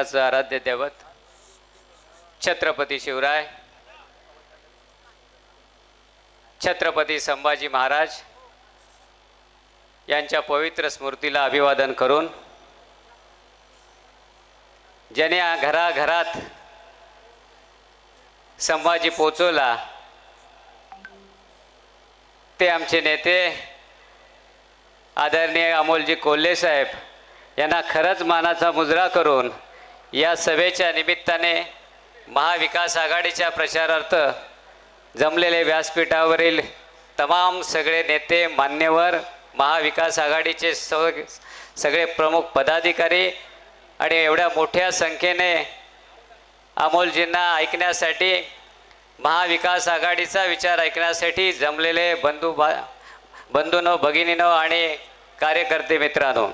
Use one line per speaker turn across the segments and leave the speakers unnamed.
महाराष्ट्राचं आराध्य दैवत छत्रपती शिवराय छत्रपती संभाजी महाराज यांच्या पवित्र स्मृतीला अभिवादन करून ज्याने घराघरात संभाजी पोचवला ते आमचे नेते आदरणीय अमोलजी कोल्हे साहेब यांना खरंच मानाचा मुजरा करून या सभेच्या निमित्ताने महाविकास आघाडीच्या प्रचारार्थ जमलेले व्यासपीठावरील तमाम सगळे नेते मान्यवर महाविकास आघाडीचे स सगळे प्रमुख पदाधिकारी आणि एवढ्या मोठ्या संख्येने अमोलजींना ऐकण्यासाठी महाविकास आघाडीचा विचार ऐकण्यासाठी जमलेले बंधू बा बंधूनो भगिनीनो आणि कार्यकर्ते मित्रांनो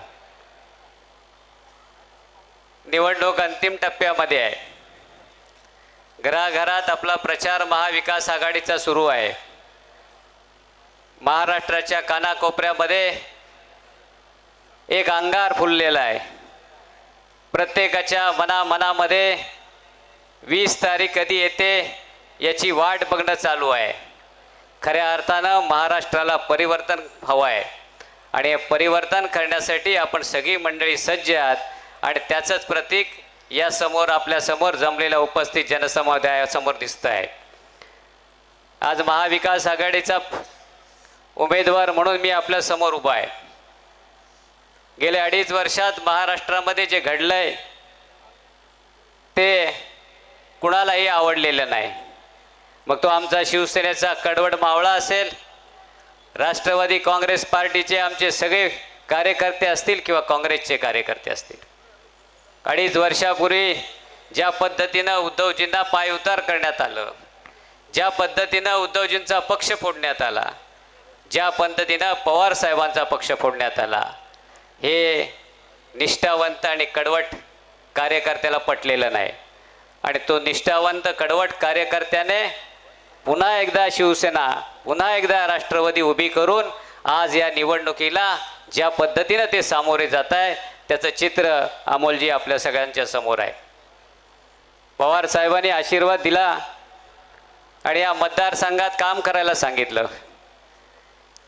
निवडणूक अंतिम टप्प्यामध्ये आहे. घराघरात आपला प्रचार महाविकास आघाडीचा सुरू आहे. महाराष्ट्राच्या कानाकोपऱ्यामध्ये एक अंगार फुललेला आहे. प्रत्येकाच्या मनामनामध्ये वीस तारीख कधी येते याची वाट बघणं चालू आहे. खऱ्या अर्थानं महाराष्ट्राला परिवर्तन हवं आहे. आणि हे परिवर्तन करण्यासाठी आपण सगळी मंडळी सज्ज आहात. आणि त्याचंच प्रतीक या समोर आपल्यासमोर जमलेल्या उपस्थित जनसमुदायासमोर दिसतं आहे. आज महाविकास आघाडीचा उमेदवार म्हणून मी आपल्यासमोर उभा आहे. गेल्या अडीच वर्षात महाराष्ट्रामध्ये जे घडलंय ते कुणालाही आवडलेलं नाही. मग तो आमचा शिवसेनेचा कडवड मावळा असेल राष्ट्रवादी काँग्रेस पार्टीचे आमचे सगळे कार्यकर्ते असतील किंवा काँग्रेसचे कार्यकर्ते असतील? अडीच वर्षापूर्वी ज्या पद्धतीनं उद्धवजींना पायउतार करण्यात आलं ज्या पद्धतीनं उद्धवजींचा पक्ष फोडण्यात आला ज्या पद्धतीनं पवार साहेबांचा पक्ष फोडण्यात आला हे निष्ठावंत आणि कडवट कार्यकर्त्याला पटलेलं नाही. आणि तो निष्ठावंत कडवट कार्यकर्त्याने पुन्हा एकदा शिवसेना पुन्हा एकदा राष्ट्रवादी उभी करून आज या निवडणुकीला ज्या पद्धतीनं ते सामोरे जात आहे त्याचं चित्र अमोलजी आपल्या सगळ्यांच्या समोर आहे. पवार साहेबांनी आशीर्वाद दिला आणि या मतदारसंघात काम करायला सांगितलं.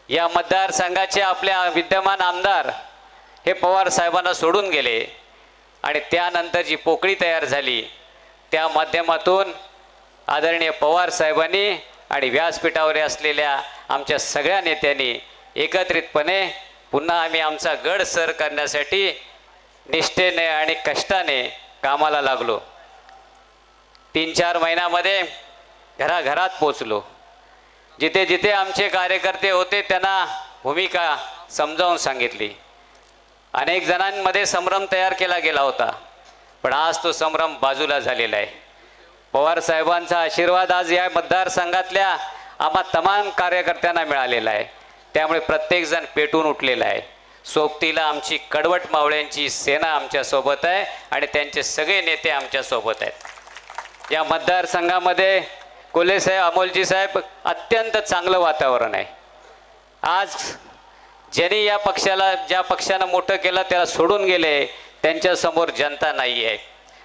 या मतदारसंघाचे आपल्या विद्यमान आमदार हे पवार साहेबांना सोडून गेले आणि त्यानंतर जी पोकळी तयार झाली त्या माध्यमातून आदरणीय पवार साहेबांनी आणि व्यासपीठावर असलेल्या आमच्या सगळ्या नेत्यांनी एकत्रितपणे पुन्हा आम्ही आमचा गड सर करण्यासाठी निष्ठेने आणि कष्टाने कामाला लागलो. तीन चार महिन्यामध्ये घराघरात पोचलो जिथे जिथे आमचे कार्यकर्ते होते त्यांना भूमिका समजावून सांगितली. अनेक जणांमध्ये संभ्रम तयार केला गेला होता पण आज तो संभ्रम बाजूला झालेला आहे. पवार साहेबांचा आशीर्वाद आज या मतदारसंघातल्या आम्हा तमाम कार्यकर्त्यांना मिळालेला आहे. त्यामुळे प्रत्येकजण पेटून उठलेला आहे. सोबतीला आमची कडवट मावळ्यांची सेना आमच्यासोबत आहे आणि त्यांचे सगळे नेते आमच्यासोबत आहेत. या मतदारसंघामध्ये कोल्हे साहेब अमोलजी साहेब अत्यंत चांगलं वातावरण आहे. आज ज्यांनी या पक्षाला ज्या पक्षानं मोठं केलं त्याला सोडून गेले त्यांच्यासमोर जनता नाही आहे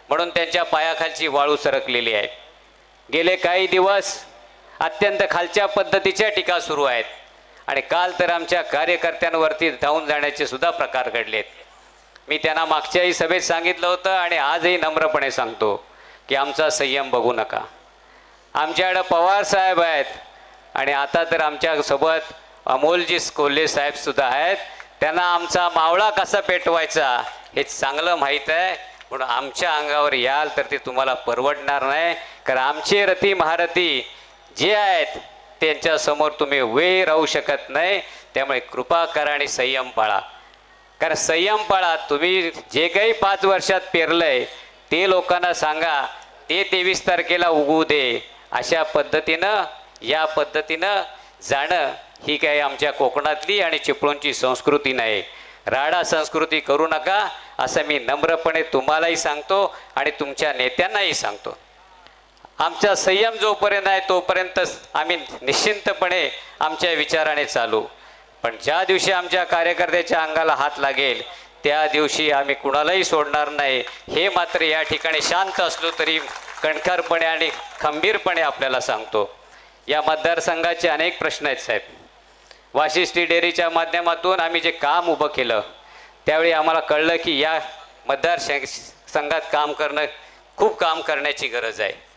म्हणून त्यांच्या पायाखालची वाळू सरकलेली आहे. गेले काही दिवस अत्यंत खालच्या पद्धतीच्या टीका सुरू आहेत. आणि काल तर आमच्या कार्यकर्त्यांवरती धावून जाण्याचे सुद्धा प्रकार घडलेत. मी त्यांना मागच्याही सभेत सांगितलं होतं आणि आजही नम्रपणे सांगतो की आमचा संयम बघू नका. आमच्याकडं पवार साहेब आहेत आणि आता तर आमच्यासोबत अमोलजी कोल्हे साहेब सुद्धा आहेत. त्यांना आमचा मावळा कसा पेटवायचा हे चांगलं माहीत आहे. म्हणून आमच्या अंगावर याल तर ते तुम्हाला परवडणार नाही. कारण आमचे रथी महारथी जे आहेत त्यांच्यासमोर तुम्ही वे राहू शकत नाही. त्यामुळे कृपा करा आणि संयम पाळा. कारण संयम पाळा तुम्ही जे काही पाच वर्षात पेरलंय ते लोकांना सांगा ते तेवीस तारखेला उगवू दे. अशा पद्धतीनं या पद्धतीनं जाणं ही काही आमच्या कोकणातली आणि चिपळूणची संस्कृती नाही. राडा संस्कृती करू नका असं मी नम्रपणे तुम्हालाही सांगतो आणि तुमच्या नेत्यांनाही सांगतो. आमचा संयम जोपर्यंत आहे तोपर्यंत आम्ही निश्चिंतपणे आमच्या विचाराने चालू. पण ज्या दिवशी आमच्या कार्यकर्त्याच्या अंगाला हात लागेल त्या दिवशी आम्ही कुणालाही सोडणार नाही. हे मात्र या ठिकाणी शांत असलो तरी कणखरपणे आणि खंबीरपणे आपल्याला सांगतो. या मतदारसंघाचे अनेक प्रश्न आहेत साहेब. वाशिष्ठी डेअरीच्या माध्यमातून आम्ही जे काम उभं केलं त्यावेळी आम्हाला कळलं की या मतदार संघात काम करणं खूप काम करण्याची गरज आहे.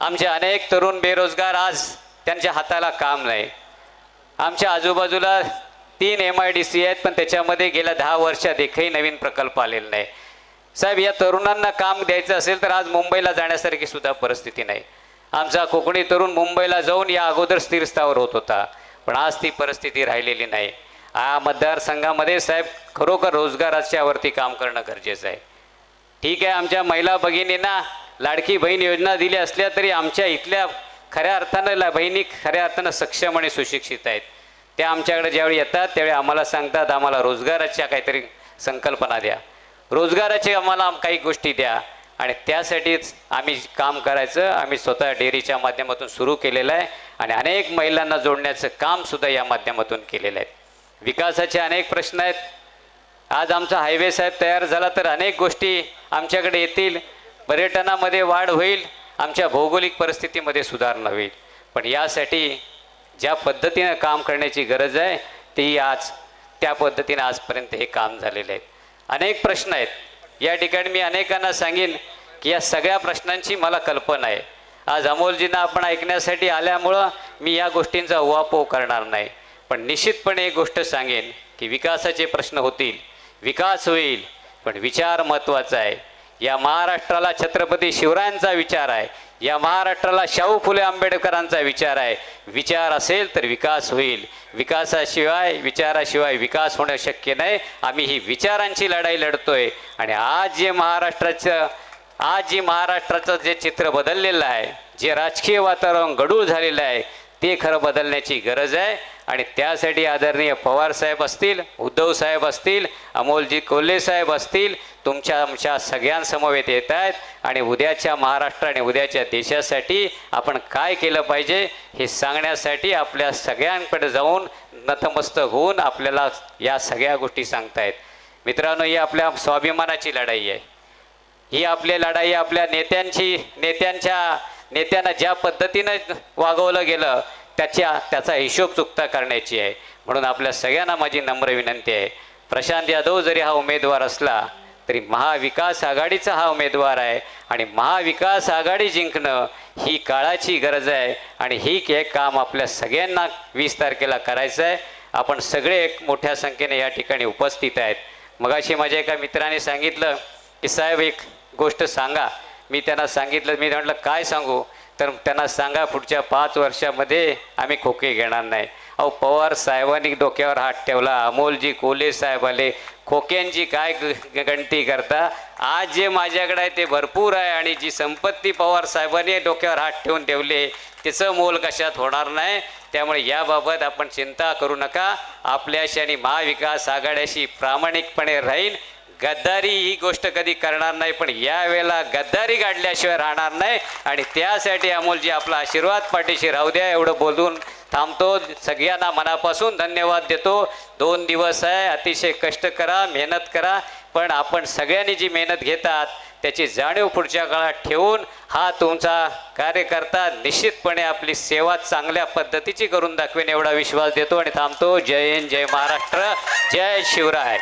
आमचे अनेक तरुण बेरोजगार आज त्यांच्या हाताला काम नाही. आमच्या आजूबाजूला तीन एम आय डी सी आहेत पण त्याच्यामध्ये गेल्या दहा वर्षात एकही नवीन प्रकल्प आलेला नाही. साहेब या तरुणांना काम द्यायचं असेल तर आज मुंबईला जाण्यासारखी सुद्धा परिस्थिती नाही. आमचा कोकणी तरुण मुंबईला जाऊन या अगोदर स्थिरस्थावर होत होता पण आज ती परिस्थिती राहिलेली नाही. हा मतदारसंघामध्ये साहेब खरोखर रोजगाराच्यावरती काम करणं गरजेचं आहे. ठीक आहे आमच्या महिला भगिनींना लाडकी बहीण योजना दिली असल्या तरी आमच्या इथल्या खऱ्या अर्थानं ला बहिणी खऱ्या अर्थानं सक्षम आणि सुशिक्षित आहेत. त्या आमच्याकडे ज्यावेळी येतात त्यावेळी आम्हाला सांगतात आम्हाला रोजगाराच्या काहीतरी संकल्पना द्या. रोजगाराची आम्हाला काही गोष्टी द्या. आणि त्यासाठीच आम्ही काम करायचं आम्ही स्वतः डेअरीच्या माध्यमातून सुरू केलेलं आहे आणि अनेक महिलांना जोडण्याचं कामसुद्धा या माध्यमातून केलेलं आहे. विकासाचे अनेक प्रश्न आहेत. आज आमचा हायवे साहेब तयार झाला तर अनेक गोष्टी आमच्याकडे येतील. पर्यटनामध्ये वाढ होईल आमच्या भौगोलिक परिस्थितीमध्ये सुधारणा होईल. पण यासाठी ज्या पद्धतीनं काम करण्याची गरज आहे ती आज त्या पद्धतीनं आजपर्यंत हे काम झालेले आहेत अनेक प्रश्न आहेत. या ठिकाणी मी अनेकांना सांगेन की या सगळ्या प्रश्नांची मला कल्पना आहे. आज अमोलजींना आपण ऐकण्यासाठी आल्यामुळं मी या गोष्टींचा उहापोह करणार नाही. पण निश्चितपणे एक गोष्ट सांगेन की विकासाचे प्रश्न होतील. विकास होईल पण विचार महत्त्वाचा आहे. या महाराष्ट्राला छत्रपती शिवरायांचा विचार आहे या महाराष्ट्राला शाहू फुले आंबेडकरांचा विचार आहे. विचार असेल तर विकास होईल. विकासाशिवाय विचाराशिवाय विकास होणं शक्य नाही. आम्ही ही विचारांची लढाई लढतोय. आणि आज जे महाराष्ट्राचं आज जे महाराष्ट्राचं जे चित्र बदललेलं आहे जे राजकीय वातावरण गडूळ झालेलं आहे ते खरं बदलण्याची गरज आहे. आणि त्यासाठी आदरणीय पवार साहेब असतील उद्धव साहेब असतील अमोलजी कोल्हे साहेब असतील तुमच्या आमच्या सगळ्यांसमवेत येत आहेत आणि उद्याच्या महाराष्ट्र आणि उद्याच्या देशासाठी आपण काय केलं पाहिजे हे सांगण्यासाठी आपल्या सगळ्यांकडे जाऊन नतमस्तक होऊन आपल्याला या सगळ्या गोष्टी सांगतायत. मित्रांनो ही आपल्या स्वाभिमानाची लढाई आहे. ही आपली लढाई आपल्या नेत्यांची नेत्यांच्या नेत्यांना ज्या पद्धतीनं वागवलं गेलं त्याच्या त्याचा हिशोब चुकता करण्याची आहे. म्हणून आपल्या सगळ्यांना माझी नम्र विनंती आहे. प्रशांत यादव जरी हा उमेदवार असला तरी महाविकास आघाडीचा हा उमेदवार आहे. आणि महाविकास आघाडी जिंकणं ही काळाची गरज आहे. आणि ही एक काम आपल्या सगळ्यांना वीस तारखेला करायचं आहे. आपण सगळे एक मोठ्या संख्येने या ठिकाणी उपस्थित आहेत. मगाशी माझ्या एका मित्राने सांगितलं की साहेब एक गोष्ट सांगा. मी त्यांना सांगितलं मी म्हटलं काय सांगू? तर त्यांना सांगा पुढच्या पाच वर्षामध्ये आम्ही खोके घेणार नाही. अहो पवार साहेबांनी डोक्यावर हात ठेवला. अमोलजी कोले साहेब आले. खोक्यांची काय ग- गणती करता? आज जे माझ्याकडे आहे ते भरपूर आहे आणि जी संपत्ती पवार साहेबांनी डोक्यावर हात ठेवून ठेवले तिचं मोल कशात होणार नाही? त्यामुळे याबाबत आपण चिंता करू नका. आपल्याशी आणि महाविकास आघाड्याशी प्रामाणिकपणे राहील गद्दारी ही गोष्ट कधी करणार नाही पण यावेळेला गद्दारी काढल्याशिवाय राहणार नाही. आणि त्यासाठी अमोलजी आपला आशीर्वाद पाठीशी राहू द्या एवढं बोलून थांबतो. सगळ्यांना मनापासून धन्यवाद देतो. दोन दिवस आहे अतिशय कष्ट करा मेहनत करा पण आपण सगळ्यांनी जी मेहनत घेतात त्याची जाणीव पुढच्या काळात ठेवून हा तुमचा कार्यकर्ता निश्चितपणे आपली सेवा चांगल्या पद्धतीची करून दाखवेन एवढा विश्वास देतो आणि थांबतो. जय हिंद जय महाराष्ट्र जय शिवराय.